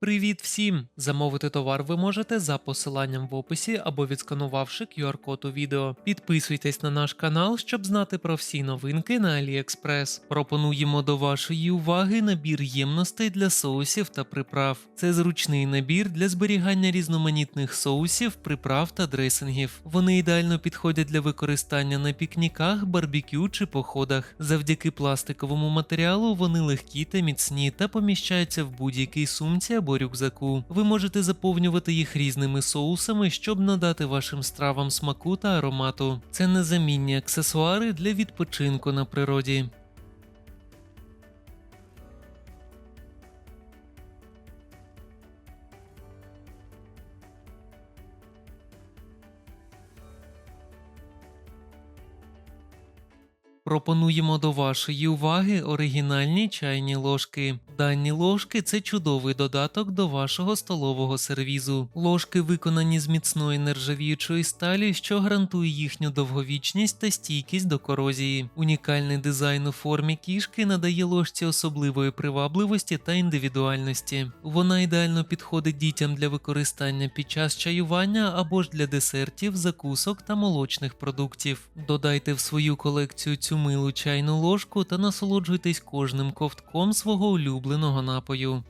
Привіт всім! Замовити товар ви можете за посиланням в описі або відсканувавши QR-код у відео. Підписуйтесь на наш канал, щоб знати про всі новинки на AliExpress. Пропонуємо до вашої уваги набір ємностей для соусів та приправ. Це зручний набір для зберігання різноманітних соусів, приправ та дресингів. Вони ідеально підходять для використання на пікніках, барбекю чи походах. Завдяки пластиковому матеріалу вони легкі та міцні та поміщаються в будь-якій сумці або рюкзаку. Ви можете заповнювати їх різними соусами, щоб надати вашим стравам смаку та аромату. Це незамінні аксесуари для відпочинку на природі. Пропонуємо до вашої уваги оригінальні чайні ложки. Дані ложки це чудовий додаток до вашого столового сервізу. Ложки виконані з міцної нержавіючої сталі, що гарантує їхню довговічність та стійкість до корозії. Унікальний дизайн у формі кішки надає ложці особливої привабливості та індивідуальності. Вона ідеально підходить дітям для використання під час чаювання або ж для десертів, закусок та молочних продуктів. Додайте в свою колекцію цю милу чайну ложку та насолоджуйтесь кожним ковтком свого улюбленого напою.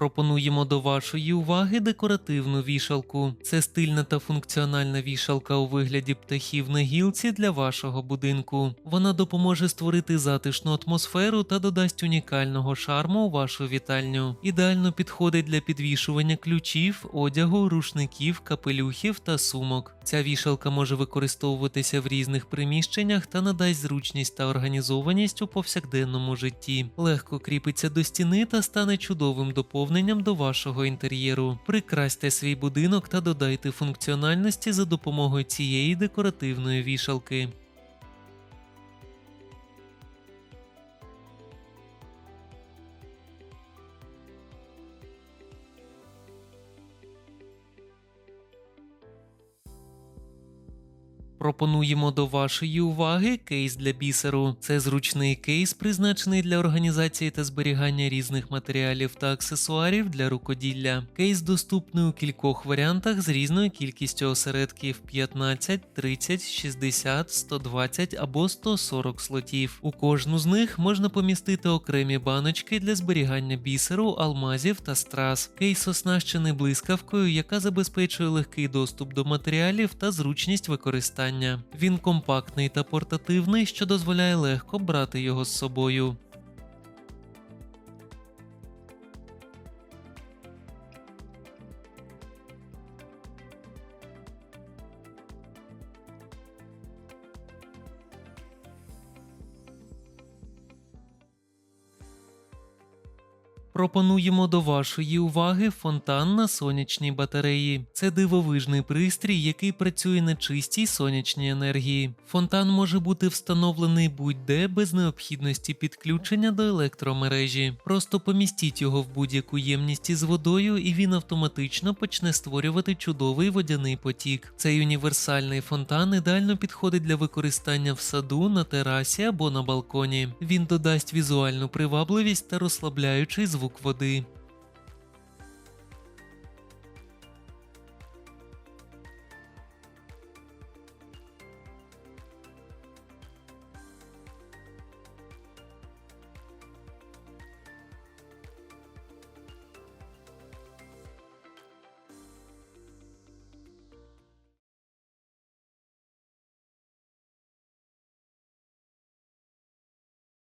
Пропонуємо до вашої уваги декоративну вішалку. Це стильна та функціональна вішалка у вигляді птахів на гілці для вашого будинку. Вона допоможе створити затишну атмосферу та додасть унікального шарму у вашу вітальню. Ідеально підходить для підвішування ключів, одягу, рушників, капелюхів та сумок. Ця вішалка може використовуватися в різних приміщеннях та надасть зручність та організованість у повсякденному житті. Легко кріпиться до стіни та стане чудовим доповненням до вашого інтер'єру. Прикрасьте свій будинок та додайте функціональності за допомогою цієї декоративної вішалки. Пропонуємо до вашої уваги кейс для бісеру. Це зручний кейс, призначений для організації та зберігання різних матеріалів та аксесуарів для рукоділля. Кейс доступний у кількох варіантах з різною кількістю осередків 15, 30, 60, 120 або 140 слотів. У кожну з них можна помістити окремі баночки для зберігання бісеру, алмазів та страз. Кейс оснащений блискавкою, яка забезпечує легкий доступ до матеріалів та зручність використання. Він компактний та портативний, що дозволяє легко брати його з собою. Пропонуємо до вашої уваги фонтан на сонячній батареї. Це дивовижний пристрій, який працює на чистій сонячній енергії. Фонтан може бути встановлений будь-де без необхідності підключення до електромережі. Просто помістіть його в будь-яку ємність із водою, і він автоматично почне створювати чудовий водяний потік. Цей універсальний фонтан ідеально підходить для використання в саду, на терасі або на балконі. Він додасть візуальну привабливість та розслабляючий звук води.